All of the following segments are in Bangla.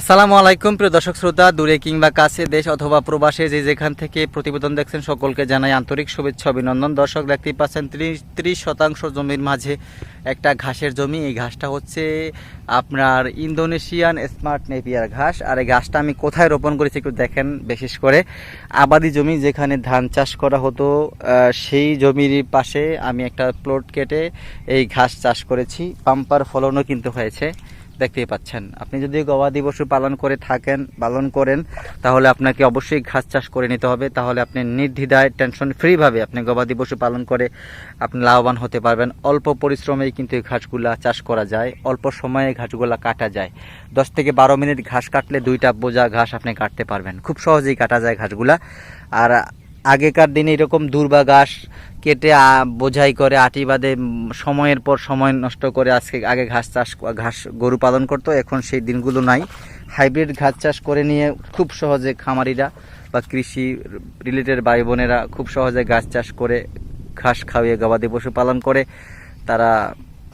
আসসালামু আলাইকুম, প্রিয় দর্শক শ্রোতা, দূরে কিংবা কাছে দেশ অথবা প্রবাসে যে যেখান থেকে প্রতিবেদন দেখছেন, সকলকে জানাই আন্তরিক শুভেচ্ছা, অভিনন্দন। দর্শক, দেখতেই পাচ্ছেন, ত্রিশ শতাংশ জমির মাঝে একটা ঘাসের জমি। এই ঘাসটা হচ্ছে আপনার ইন্দোনেশিয়ান স্মার্ট নেপিয়ার ঘাস। আর এই ঘাসটা আমি কোথায় রোপণ করেছি একটু দেখেন, বিশেষ করে আবাদি জমি, যেখানে ধান চাষ করা হতো সেই জমির পাশে আমি একটা প্লট কেটে এই ঘাস চাষ করেছি। পাম্পার ফলনও কিন্তু হয়েছে। দেখতেই পাচ্ছেন। আপনি যদি গবাদি পশু পালন করে থাকেন, পালন করেন, তাহলে আপনাকে অবশ্যই ঘাস চাষ করে নিতে হবে। তাহলে আপনি নির্দ্বিধায় টেনশন ফ্রিভাবে আপনি গবাদি পশু পালন করে আপনি লাভবান হতে পারবেন। অল্প পরিশ্রমেই কিন্তু এই ঘাসগুলা চাষ করা যায়। অল্প সময়ে ঘাসগুলা কাটা যায়। দশ থেকে বারো মিনিট ঘাস কাটলে দুইটা বোঝা ঘাস আপনি কাটতে পারবেন। খুব সহজেই কাটা যায় ঘাসগুলা। আর আগেকার দিনে এরকম দুর্বা ঘাস কেটে বোঝাই করে আটি বাদে সময়ের পর সময় নষ্ট করে আজকে, আগে ঘাস চাষ, ঘাস গরু পালন করতো, এখন সেই দিনগুলো নাই। হাইব্রিড ঘাস চাষ করে নিয়ে খুব সহজে খামারিরা বা কৃষি রিলেটেড ভাই বোনেরা খুব সহজে ঘাস চাষ করে, ঘাস খাওয়িয়ে গবাদি পশু পালন করে, তারা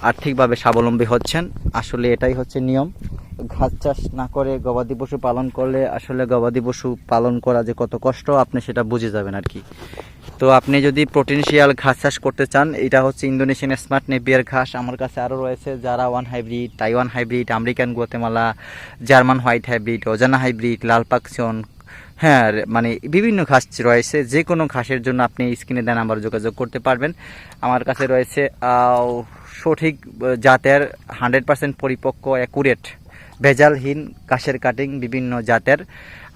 আর্থিকভাবে স্বাবলম্বী হচ্ছেন। আসলে এটাই হচ্ছে নিয়ম। ঘাস চাষ না করে গবাদি পশু পালন করলে আসলে গবাদি পশু পালন করা যে কত কষ্ট, আপনি সেটা বুঝে যাবেন আর কি। তো আপনি যদি প্রোটিনশিয়াল ঘাস চাষ করতে চান, এটা হচ্ছে ইন্দোনেশিয়ান স্মার্ট নেপিয়ার ঘাস। আমার কাছে আরও রয়েছে যারা one hybrid, Taiwan hybrid, American Guatemala, German white hybrid, অজানা হাইব্রিড, লাল পাকশন হ্যাঁ মানে বিভিন্ন ঘাস রয়েছে যে কোনো ঘাসের জন্য আপনি স্ক্রিনে দেন নাম্বার যোগাযোগ করতে পারবেন। আমার কাছে রয়েছে সঠিক জাতের হান্ড্রেড পার্সেন্ট পরিপক্ক অ্যাকুরেট ভেজালহীন ঘাসের কাটিং বিভিন্ন জাতের।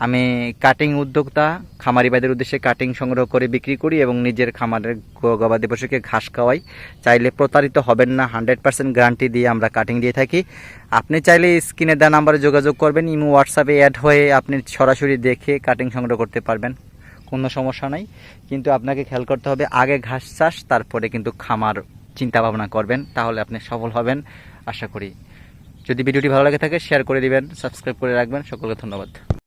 আমি কাটিং উদ্যোক্তা খামারি ভাইদের উদ্দেশ্যে কাটিং সংগ্রহ করে বিক্রি করি এবং নিজের খামারের গবাদি পশুকে ঘাস খাওয়াই। চাইলে প্রতারিত হবেন না হান্ড্রেড পার্সেন্ট গ্যারান্টি দিয়ে আমরা কাটিং দিয়ে থাকি। আপনি চাইলে স্ক্রিনে দেওয়া নাম্বারে যোগাযোগ করবেন, ইমো হোয়াটসঅ্যাপে অ্যাড হয়ে আপনি সরাসরি দেখে কাটিং সংগ্রহ করতে পারবেন। কোনো সমস্যা নাই। কিন্তু আপনাকে খেয়াল করতে হবে, আগে ঘাস চাষ, তারপরে কিন্তু খামার চিন্তা ভাবনা করবেন, তাহলে আপনি সফল হবেন, আশা করি। যদি ভিডিওটি ভালো লাগে থাকে শেয়ার করে দিবেন সাবস্ক্রাইব করে রাখবেন। সকলকে ধন্যবাদ।